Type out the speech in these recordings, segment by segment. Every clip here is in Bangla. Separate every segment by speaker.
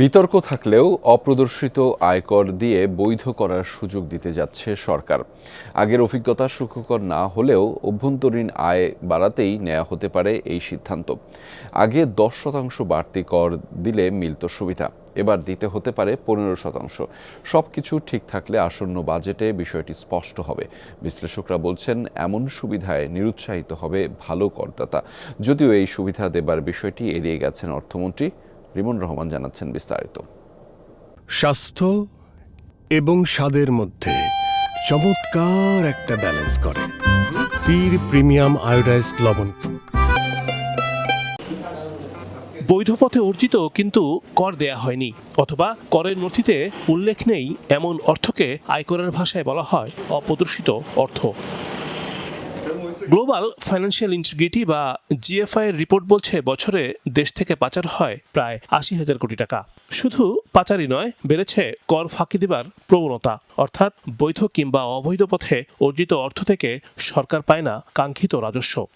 Speaker 1: বিতর্ক থাকলেও অপ্রদর্শিত আয়কর দিয়ে বৈধ করার সুযোগ দিতে যাচ্ছে সরকার। আগের অভিজ্ঞতা সুখকর না হলেও অভ্যন্তরীণ আয় বাড়াতেই নেওয়া হতে পারে এই সিদ্ধান্ত। আগে দশ শতাংশ বাড়তি কর দিলে মিলত সুবিধা। এবার দিতে হতে পারে পনেরো শতাংশ। সব কিছু ঠিক থাকলে আসন্ন বাজেটে বিষয়টি স্পষ্ট হবে। বিশ্লেষকরা বলছেন, এমন সুবিধায় নিরুৎসাহিত হবে ভালো করদাতা। যদিও এই সুবিধা দেবার বিষয়টি এড়িয়ে গেছেন অর্থমন্ত্রী রিমন রহমান জানাচ্ছেন বিস্তারিত।
Speaker 2: স্বাস্থ্য এবং স্বাদের মধ্যে চমৎকার একটা ব্যালেন্স করে। পীর প্রিমিয়াম আয়োডাইজড লবণ।
Speaker 3: বৈধ পথে অর্জিত কিন্তু কর দেয়া হয়নি অথবা করের নথিতে উল্লেখ নেই এমন অর্থকে আয়করের ভাষায় বলা হয় অপ্রদর্শিত অর্থ। গ্লোবাল ফাইন্যান্সিয়াল ইন্টিগ্রিটি বা জিএফআই এর রিপোর্ট বলছে বছরে দেশ থেকে পাচার হয় প্রায় আশি হাজার কোটি টাকা। শুধু পাচারই নয়, বেড়েছে কর ফাঁকি দেবার প্রবণতা। অর্থাৎ বৈধ কিংবা অবৈধ পথে অর্জিত অর্থ থেকে সরকার পায় না কাঙ্ক্ষিত রাজস্ব।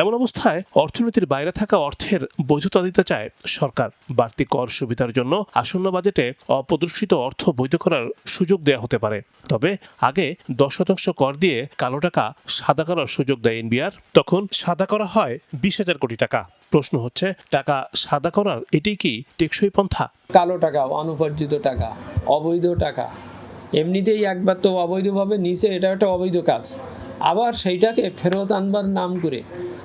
Speaker 3: এমন অবস্থায় অর্থনীতির বাইরে থাকা অর্থের বৈধতা দিতে চায় সরকার। বাড়তি কর সুবিধার জন্য আসন্ন বাজেটে অপ্রদর্শিত অর্থ বৈধ করার সুযোগ দেওয়া হতে পারে। তবে আগে দশ শতাংশ কর দিয়ে কালো টাকা সাদা করার সুযোগ দেয় এনবিআর। তখন সাদা করা হয় বিশ হাজার কোটি টাকা। প্রশ্ন হচ্ছে, টাকা সাদা করার এটি কি টেকসই পন্থা?
Speaker 4: কালো টাকা, অনুপার্জিত টাকা, অবৈধ টাকা। এমনিতেই একবার তো অবৈধভাবে নিচে এটা একটা অবৈধ কাজ। আবার সেইটাকে ফেরত আনবার নাম করে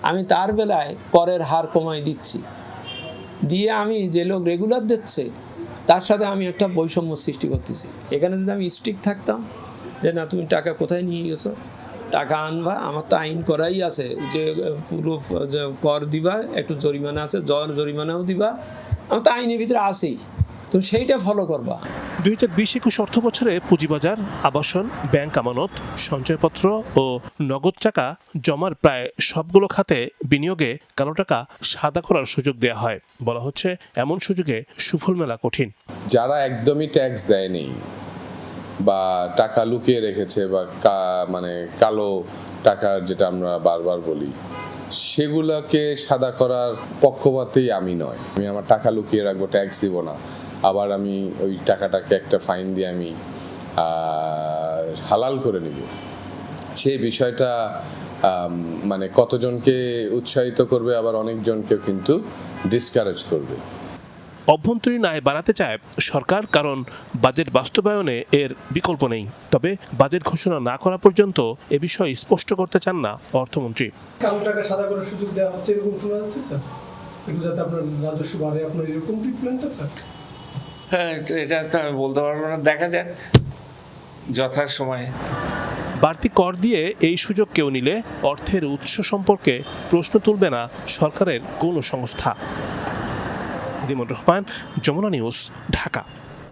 Speaker 4: আমি তার বেলায় করের হার কমাই দিচ্ছি। দিয়ে আমি যে লোক রেগুলার দিচ্ছে, তার সাথে আমি একটা বৈষম্য সৃষ্টি করতেছি। এখানে যদি আমি স্ট্রিক্ট থাকতাম যে না, তুমি টাকা কোথায় নিয়ে গেছো টাকা আনবা, আমার তো আইন করাই আছে যে, পুরো কর দিবা, একটু জরিমানা আছে জ্বর জরিমানাও দিবা, আমার তো আইনের ভিতরে আছেই। তুমি সেইটা ফলো করবা।
Speaker 3: দুই হাজার বিশ একুশ অর্থ বছরে পুঁজিবাজার আবাসন ব্যাংক আমানত সঞ্চয়পত্র ও নগদ টাকা জমার প্রায় সবগুলো খাতে বিনিয়োগে কালো টাকা সাদা করার সুযোগ দেওয়া হয়। বলা হচ্ছে এমন সুযোগে সুফল মেলা কঠিন।
Speaker 5: যারা একদমই ট্যাক্স দেয়নি বা টাকা লুকিয়ে রেখেছে বা মানে কালো টাকার যেটা আমরা বারবার বলি সেগুলোকে সাদা করার পক্ষপাতেই আমি নয়। আমি আমার টাকা লুকিয়ে রাখব ট্যাক্স দিব না। আবার আমি ওই টাকাটাকে একটা ফাইন দিয়ে আমি হালাল করে নিব। সেই বিষয়টা মানে কতজনকে উৎসাহিত করবে আবার অনেকজনকে কিন্তু ডিসকারেজ করবে।
Speaker 3: অভ্যন্তরীণ আয় বাড়াতে চায় সরকার কারণ বাজেট বাস্তবায়নে এর বিকল্প নেই। তবে বাজেট ঘোষণা না করা পর্যন্ত এ বিষয়ে স্পষ্ট করতে চান না অর্থমন্ত্রী।
Speaker 6: কালো টাকা সাদা করার সুযোগ দেওয়া হচ্ছে এরকম শোনা যাচ্ছে স্যার? একটু যাতে আপনার রাজস্ব বাড়ে আপনার এরকম ট্রিটমেন্টটা স্যার?
Speaker 7: হ্যাঁ এটা- তো আমি বলতে পারব না। দেখা যাক। যথার সময়ে।
Speaker 3: বাড়তি কর দিয়ে এই সুযোগ কেউ নিলে অর্থের উৎস সম্পর্কে প্রশ্ন তুলবে না সরকারের কোনো সংস্থা। রহমান, যমুনা নিউজ, ঢাকা।